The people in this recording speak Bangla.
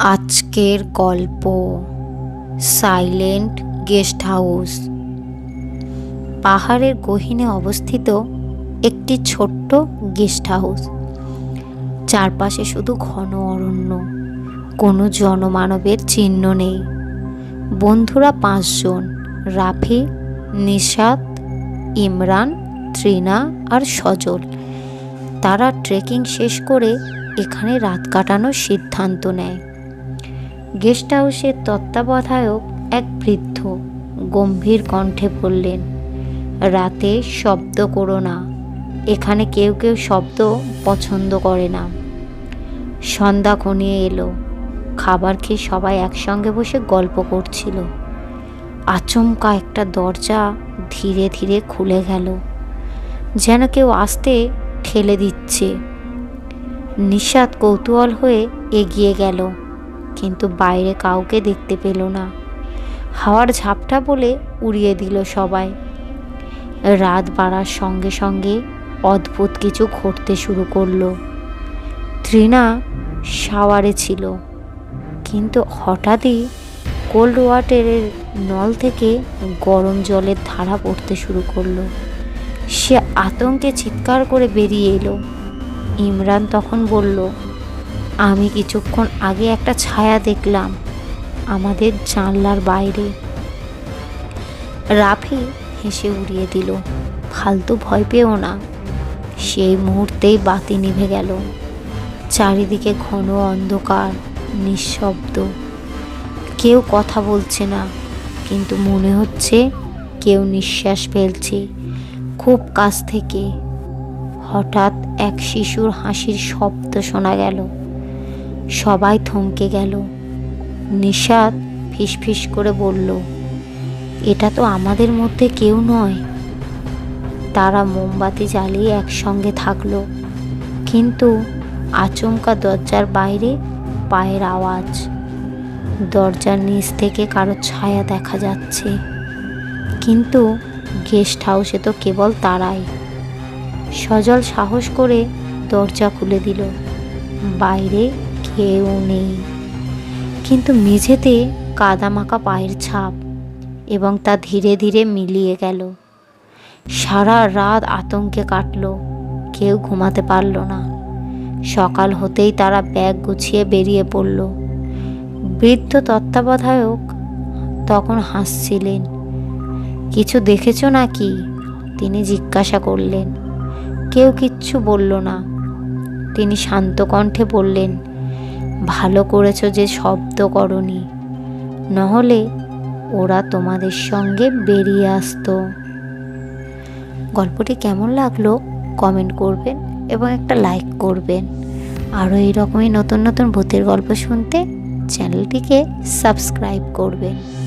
আজকের গল্প, সাইলেন্ট গেস্ট হাউস। পাহাড়ের গহীনে অবস্থিত একটি ছোট্ট গেস্ট হাউস। চারপাশে শুধু ঘন অরণ্য, কোনো জনমানবের চিহ্ন নেই। বন্ধুরা পাঁচজন, রাফি, নিশাত, ইমরান, ত্রিনা আর সজল। তারা ট্রেকিং শেষ করে এখানে রাত কাটানোর সিদ্ধান্ত নেয়। গেস্ট হাউসের তত্ত্বাবধায়ক এক বৃদ্ধ গম্ভীর কণ্ঠে বললেন, রাতে শব্দ করো না। এখানে কেউ কেউ শব্দ পছন্দ করে না। সন্ধ্যা ঘনিয়ে এলো। খাবার খেয়ে সবাই একসঙ্গে বসে গল্প করছিল। আচমকা একটা দরজা ধীরে ধীরে খুলে গেল। যেন কেউ আসতে ঠেলে দিচ্ছে। নিষাদ কৌতূহল হয়ে এগিয়ে গেল। কিন্তু বাইরে কাউকে দেখতে পেল না। হাওয়ার ঝাপটা বলে উড়িয়ে দিল সবাই। রাত বাড়ার সঙ্গে সঙ্গে অদ্ভুত কিছু ঘটতে শুরু করল। ত্রিনা শাওয়ারে ছিল। কিন্তু হঠাৎই কোল্ড ওয়াটারের নল থেকে গরম জলের ধারা পড়তে শুরু করল। সে আতঙ্কে চিৎকার করে বেরিয়ে এলো। ইমরান তখন বলল আমি কিছুক্ষণ আগে একটা ছায়া দেখলাম আমাদের জানলার বাইরে। রাফি হেসে উড়িয়ে দিল, ফালতু ভয় পেও না। সেই মুহূর্তেই বাতি নিভে গেল। চারিদিকে ঘন অন্ধকার, নিঃশব্দ। কেউ কথা বলছে না, কিন্তু মনে হচ্ছে কেউ নিঃশ্বাস ফেলছে। খুব কাছ থেকে হঠাৎ এক শিশুর হাসির শব্দ শোনা গেল। সবাই থমকে গেল। নিষাদ ফিসফিস করে বলল, এটা তো আমাদের মধ্যে কেউ নয়। তারা মোমবাতি জ্বালিয়ে একসঙ্গে থাকল। কিন্তু আচমকা দরজার বাইরে পায়ের আওয়াজ, দরজার নিচ থেকে কারও ছায়া দেখা যাচ্ছে। কিন্তু গেস্ট হাউসে তো কেবল তারাই। সজল সাহস করে দরজা খুলে দিল। বাইরে কেউ নেই। কিন্তু মেঝেতে কাদামাকা পায়ের ছাপ এবং তা ধীরে ধীরে মিলিয়ে গেল। সারা রাত আতঙ্কে কাটল, কেউ ঘুমাতে পারল না। সকাল হতেই তারা ব্যাগ গুছিয়ে বেরিয়ে পড়ল। বৃদ্ধ তত্ত্বাবধায়ক তখন হাসছিলেন, কিছু দেখেছ নাকি? তিনি জিজ্ঞাসা করলেন। কেউ কিচ্ছু বলল না। তিনি শান্ত কণ্ঠে বললেন ভালো করেছ যে শব্দ করনি। নহলে ওরা তোমাদের সঙ্গে বেরিয়ে আসতো। গল্পটি কেমন লাগল কমেন্ট করবেন এবং একটা লাইক করবেন। আরও এইরকমই নতুন নতুন ভূতের গল্প শুনতে চ্যানেলটিকে সাবস্ক্রাইব করবেন।